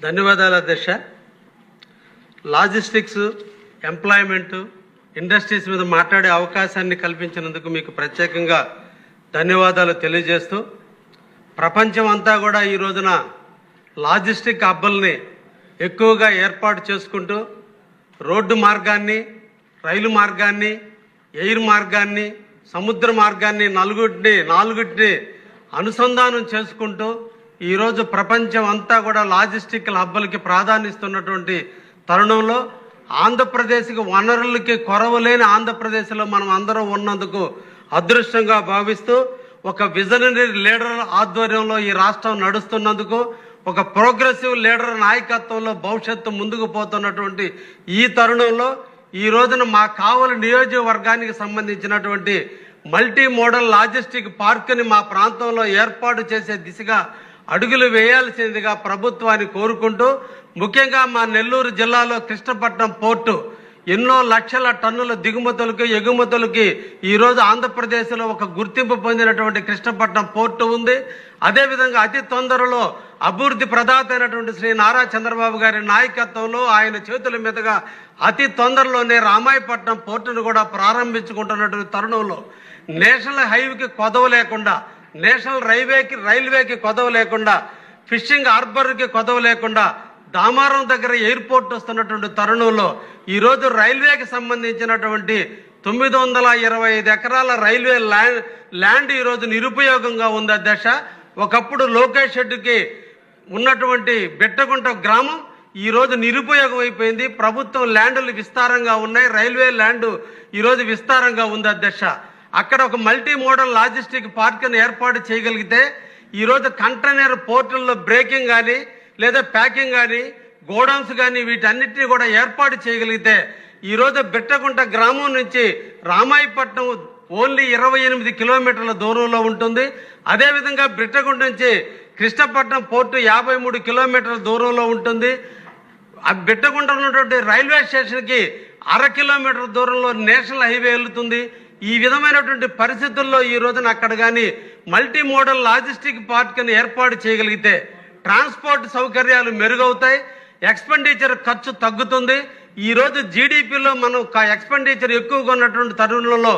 ధన్యవాదాలు అధ్యక్ష. Logistics employment industries మీద మాట్లాడే అవకాశాన్ని కల్పించినందుకు మీకు ప్రత్యేకంగా ధన్యవాదాలు తెలియజేస్తూ ప్రపంచం అంతా కూడా ఈ రోజున లాజిస్టిక్ హబ్బల్ని ఎక్కువగా ఏర్పాటు చేసుకుంటూ రోడ్డు మార్గాన్ని రైలు మార్గాన్ని ఎయిర్ మార్గాన్ని సముద్ర మార్గాన్ని నలుగుటిని నాలుగుటిని అనుసంధానం చేసుకుంటూ ఈరోజు ప్రపంచం అంతా కూడా లాజిస్టిక్ హబ్బలకి ప్రాధాన్యస్తున్నటువంటి తరుణంలో ఆంధ్రప్రదేశ్కి వనరులకి కొరవలేని ఆంధ్రప్రదేశ్లో మనం అందరం ఉన్నందుకు అదృష్టంగా భావిస్తూ ఒక విజనరీ లీడర్ ఆధ్వర్యంలో ఈ రాష్ట్రం నడుస్తున్నందుకు ఒక ప్రోగ్రెసివ్ లీడర్ నాయకత్వంలో భవిష్యత్తు ముందుకు పోతున్నటువంటి ఈ తరుణంలో ఈ రోజున మా కావలి నియోజకవర్గానికి సంబంధించినటువంటి మల్టీ మోడల్ లాజిస్టిక్ పార్కుని మా ప్రాంతంలో ఏర్పాటు చేసే దిశగా అడుగులు వేయాల్సిందిగా ప్రభుత్వాన్ని కోరుకుంటూ ముఖ్యంగా మా నెల్లూరు జిల్లాలో కృష్ణపట్నం పోర్టు ఎన్నో లక్షల టన్నుల దిగుమతులకి ఎగుమతులకి ఈరోజు ఆంధ్రప్రదేశ్లో ఒక గుర్తింపు పొందినటువంటి కృష్ణపట్నం పోర్టు ఉంది. అదేవిధంగా అతి తొందరలో అభివృద్ధి ప్రదాత అయినటువంటి శ్రీ నారా చంద్రబాబు గారి నాయకత్వంలో ఆయన చేతుల మీదుగా అతి తొందరలోనే రామాయపట్నం పోర్టును కూడా ప్రారంభించుకుంటున్నటువంటి తరుణంలో నేషనల్ హైవేకి కొదవ లేకుండా నేషనల్ రైల్వేకి రైల్వేకి కొదవ లేకుండా ఫిషింగ్ హార్బర్కి కొదవ లేకుండా దామారం దగ్గర ఎయిర్పోర్ట్ వస్తున్నటువంటి తరుణంలో ఈరోజు రైల్వేకి సంబంధించినటువంటి తొమ్మిది వందల ఇరవై ఐదు ఎకరాల రైల్వే ల్యాండ్ ల్యాండ్ ఈరోజు నిరుపయోగంగా ఉంది దశ ఒకప్పుడు లోకేష్ షెడ్డుకి ఉన్నటువంటి బెట్టగుంట గ్రామం ఈరోజు నిరుపయోగం అయిపోయింది. ప్రభుత్వం ల్యాండ్లు విస్తారంగా ఉన్నాయి. రైల్వే ల్యాండ్ ఈరోజు విస్తారంగా ఉంది అధ్యక్ష. అక్కడ ఒక మల్టీ మోడల్ లాజిస్టిక్ పార్క్ని ఏర్పాటు చేయగలిగితే ఈరోజు కంటైనర్ పోర్టుల్లో బ్రేకింగ్ కానీ లేదా ప్యాకింగ్ కానీ గోడౌన్స్ కానీ వీటన్నిటిని కూడా ఏర్పాటు చేయగలిగితే ఈరోజు బిట్టకుంట గ్రామం నుంచి రామాయపట్నం ఓన్లీ ఇరవై ఎనిమిది కిలోమీటర్ల దూరంలో ఉంటుంది. అదేవిధంగా బిట్టగుంట నుంచి కృష్ణపట్నం పోర్టు యాభై మూడు కిలోమీటర్ల దూరంలో ఉంటుంది. ఆ బిట్టగుంట ఉన్నటువంటి రైల్వే స్టేషన్కి అర కిలోమీటర్ దూరంలో నేషనల్ హైవే వెళ్తుంది. ఈ విధమైనటువంటి పరిస్థితుల్లో ఈ రోజున అక్కడ కానీ మల్టీ మోడల్ లాజిస్టిక్ పార్క్ని ఏర్పాటు చేయగలిగితే ట్రాన్స్పోర్ట్ సౌకర్యాలు మెరుగవుతాయి ఎక్స్పెండిచర్ ఖర్చు తగ్గుతుంది. ఈ రోజు జీడిపిలో మనం ఎక్స్పెండిచర్ ఎక్కువగా ఉన్నటువంటి తరుణంలో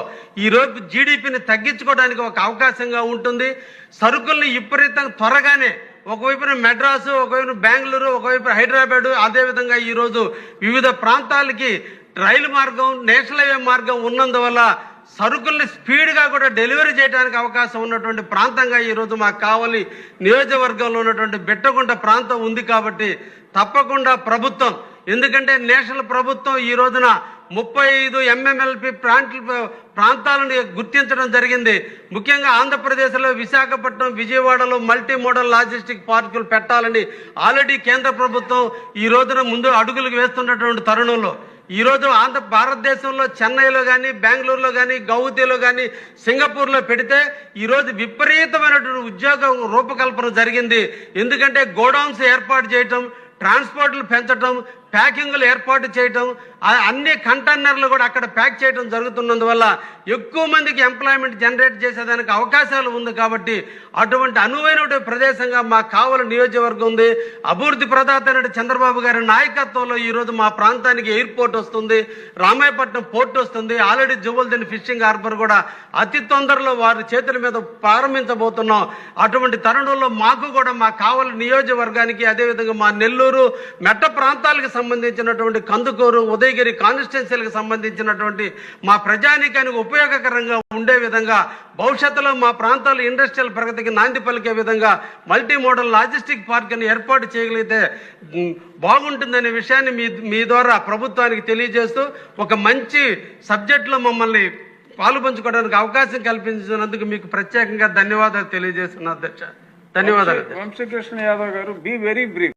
ఈ రోజు జీడిపిని తగ్గించుకోవడానికి ఒక అవకాశంగా ఉంటుంది. సరుకుల్ని విపరీతంగా త్వరగానే ఒకవైపున మెడ్రాసు ఒకవైపు బెంగళూరు ఒకవైపు హైదరాబాదు అదేవిధంగా ఈరోజు వివిధ ప్రాంతాలకి రైలు మార్గం నేషనల్ హైవే మార్గం ఉన్నందువల్ల సరుకుల్ని స్పీడ్గా కూడా డెలివరీ చేయడానికి అవకాశం ఉన్నటువంటి ప్రాంతంగా ఈరోజు మాకు కావాలి నియోజకవర్గంలో ఉన్నటువంటి బిట్టగుంట ప్రాంతం ఉంది కాబట్టి తప్పకుండా ప్రభుత్వం ఎందుకంటే నేషనల్ ప్రభుత్వం ఈ రోజున ముప్పై ఐదు ఎంఎంఎల్పి ప్రాంత ప్రాంతాలను గుర్తించడం జరిగింది. ముఖ్యంగా ఆంధ్రప్రదేశ్లో విశాఖపట్నం విజయవాడలో మల్టీ మోడల్ లాజిస్టిక్ పార్కులు పెట్టాలని ఆల్రెడీ కేంద్ర ప్రభుత్వం ఈ రోజున ముందు అడుగులు వేస్తున్నటువంటి తరుణంలో. ఈరోజు ఆంధ్ర భారతదేశంలో చెన్నైలో కానీ బెంగళూరులో కానీ గౌహతిలో కానీ సింగపూర్లో పెడితే ఈరోజు విపరీతమైనటువంటి ఉద్యోగ రూపకల్పన జరిగింది. ఎందుకంటే గోడౌన్స్ ఏర్పాటు చేయటం ట్రాన్స్పోర్ట్లు పెంచడం ప్యాకింగ్లు ఏర్పాటు చేయటం అన్ని కంటైనర్లు కూడా అక్కడ ప్యాక్ చేయడం జరుగుతున్నందువల్ల ఎక్కువ మందికి ఎంప్లాయ్మెంట్ జనరేట్ చేసేదానికి అవకాశాలు ఉంది కాబట్టి అటువంటి అనువైన ప్రదేశంగా మా కావల నియోజకవర్గం ఉంది. అభివృద్ధి ప్రదాత చంద్రబాబు గారి నాయకత్వంలో ఈరోజు మా ప్రాంతానికి ఎయిర్పోర్ట్ వస్తుంది రామాయపట్నం పోర్ట్ వస్తుంది. ఆల్రెడీ జువల్దిన్ ఫిషింగ్ హార్బర్ కూడా అతి తొందరలో వారి చేతుల మీద ప్రారంభించబోతున్నాం. అటువంటి తరుణంలో మాకు కూడా మా కావలి నియోజకవర్గానికి అదేవిధంగా మా నెల్లూరు మెట్ట ప్రాంతాలకు సంబంధించినటువంటి కందుకూరు ఉదయగిరి కాన్స్టిట్యున్సీలకు సంబంధించినటువంటి మా ప్రజానీకానికి ఉపయోగకరంగా ఉండే విధంగా భవిష్యత్తులో మా ప్రాంతాల ఇండస్ట్రియల్ ప్రగతికి నాంది పలికే విధంగా మల్టీ మోడల్ లాజిస్టిక్ పార్క్ని ఏర్పాటు చేయగలిగితే బాగుంటుందనే విషయాన్ని మీ మీ ద్వారా ప్రభుత్వానికి తెలియజేస్తూ ఒక మంచి సబ్జెక్టులో మమ్మల్ని పాలు పంచుకోవడానికి అవకాశం కల్పించినందుకు మీకు ప్రత్యేకంగా ధన్యవాదాలు తెలియజేస్తున్నా అధ్యక్ష. ధన్యవాదాలు. వంశీకృష్ణ యాదవ్ గారు బి వెరీ బ్రీఫ్